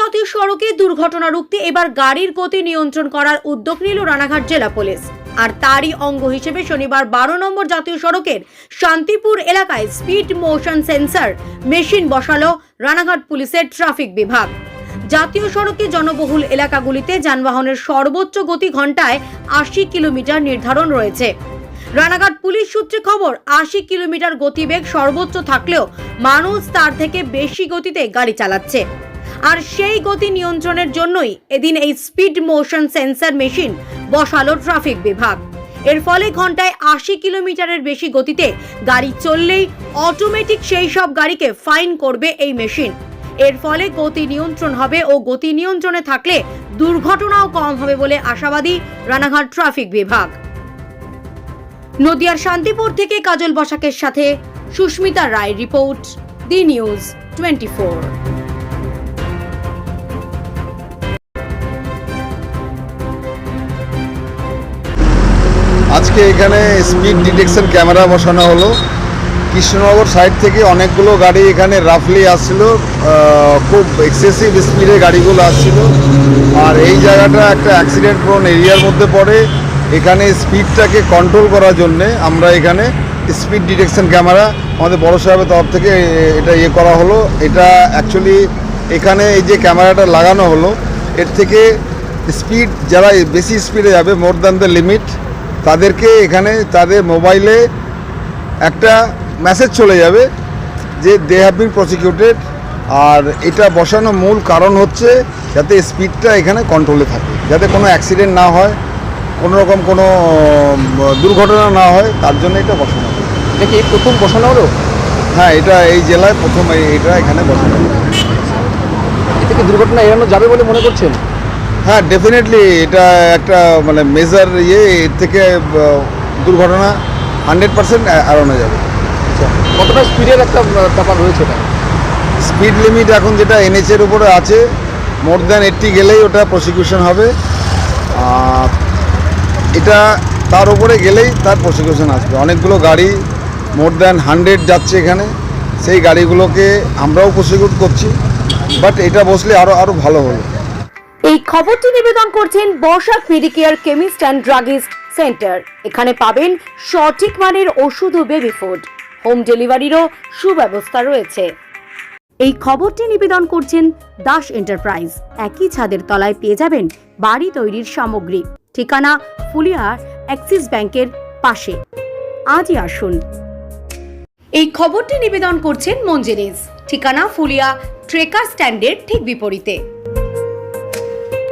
জাতীয় সড়কে দুর্ঘটনা রুখতে এবার গাড়ির গতি নিয়ন্ত্রণ করার উদ্যোগ নিল রানাঘাট জেলা পুলিশ। আর তারই অঙ্গ হিসেবে শনিবার বারো নম্বর জাতীয় সড়কের শান্তিপুর এলাকায় স্পিড মোশন সেন্সর মেশিন বসালো রানাঘাট পুলিশের ট্রাফিক বিভাগ। জাতীয় সড়কে জনবহুল এলাকাগুলিতে যানবাহনের সর্বোচ্চ গতি ঘন্টায় আশি কিলোমিটার নির্ধারণ রয়েছে। রানাঘাট পুলিশ সূত্রে খবর, আশি কিলোমিটার গতিবেগ সর্বোচ্চ থাকলেও মানুষ তার থেকে বেশি গতিতে গাড়ি চালাচ্ছে। আর সেই গতি নিয়ন্ত্রণের জন্যই এদিন এই স্পিড মোশন সেন্সর মেশিন বসালো ট্রাফিক বিভাগ। এর ফলে ঘন্টায় আশি কিলোমিটারের বেশি গতিতে গাড়ি চললেই অটোমেটিক সেই সব গাড়িকে ফাইন করবে এই মেশিন এর ফলে গতি নিয়ন্ত্রণ হবে ও গতি নিয়ন্ত্রণে থাকলে দুর্ঘটনাও কম হবে বলে আশাবাদী রানাঘাট ট্রাফিক বিভাগ। নদিয়ার শান্তিপুর থেকে কাজল বসাকের সাথে Susmita Ray report the news twenty আজকে এখানে স্পিড ডিটেকশন ক্যামেরা বসানো হলো। কৃষ্ণনগর সাইড থেকে অনেকগুলো গাড়ি এখানে রাফলি আসছিল খুব এক্সেসিভ স্পিডে গাড়িগুলো আসছিল। আর এই জায়গাটা একটা অ্যাক্সিডেন্ট প্রোন এরিয়ার মধ্যে পড়ে। এখানে স্পিডটাকে কন্ট্রোল করার জন্যে আমরা এখানে স্পিড ডিটেকশন ক্যামেরা আমাদের বড় সাহেবের তরফ থেকে এটা ইয়ে করা হলো। এটা অ্যাকচুয়ালি এখানে এই যে ক্যামেরাটা লাগানো হলো, এর থেকে স্পিড যারা বেশি স্পিডে যাবে মোর দ্যান দ্য লিমিট তাদেরকে এখানে তাদের মোবাইলে একটা মেসেজ চলে যাবে যে দে হ্যাভ বিন প্রসিকিউটেড আর এটা বসানোর মূল কারণ হচ্ছে যাতে স্পিডটা এখানে কন্ট্রোলে থাকে যাতে কোনো অ্যাক্সিডেন্ট না হয় কোনো রকম কোনো দুর্ঘটনা না হয় তার জন্য এটা বসানো হয়। এটা কি এই প্রথম বসানো হলো হ্যাঁ এটা এই জেলায় প্রথম এটা এখানে বসানো হলো। এ থেকে দুর্ঘটনা এড়ানো যাবে বলে মনে করছেন হ্যাঁ ডেফিনেটলি এটা একটা মানে মেজার ইয়ে এর থেকে দুর্ঘটনা হান্ড্রেড পার্সেন্ট এড়ানো যাবে। আচ্ছা কতটা স্পিডের একটা ব্যাপার রয়েছে এটা? স্পিড লিমিট এখন যেটা এনএচের উপরে আছে মোর দ্যান এইট্টি গেলেই ওটা প্রসিকিউশন হবে। আর এটা তার উপরে গেলেই তার প্রসিকিউশন আসবে। অনেকগুলো গাড়ি মোর দ্যান হান্ড্রেড যাচ্ছে এখানে। সেই গাড়িগুলোকে আমরাও প্রসিকিউট করছি। বাট এটা বসলে আরও আরও ভালো হলো। এই খবরটি নিবেদন করছেন বর্ষাক Medicare chemist and druggist centre. এখানে পাবেন সঠিক মানের ওষুধ ও বেবি ফুড। হোম ডেলিভারিরও সুব্যবস্থা রয়েছে। এই খবরটি নিবেদন করছেন দাস এন্টারপ্রাইজ। একই ছাদের তলায় পেয়ে যাবেন বাড়ি তৈরির সামগ্রী। ঠিকানা ফুলিয়ার অ্যাক্সিস ব্যাংকের পাশে। আজই আসুন। এই খবরটি নিবেদন করছেন মঞ্জেরিজ ঠিকানা ফুলিয়া ট্রেকার স্ট্যান্ডের ঠিক বিপরীতে।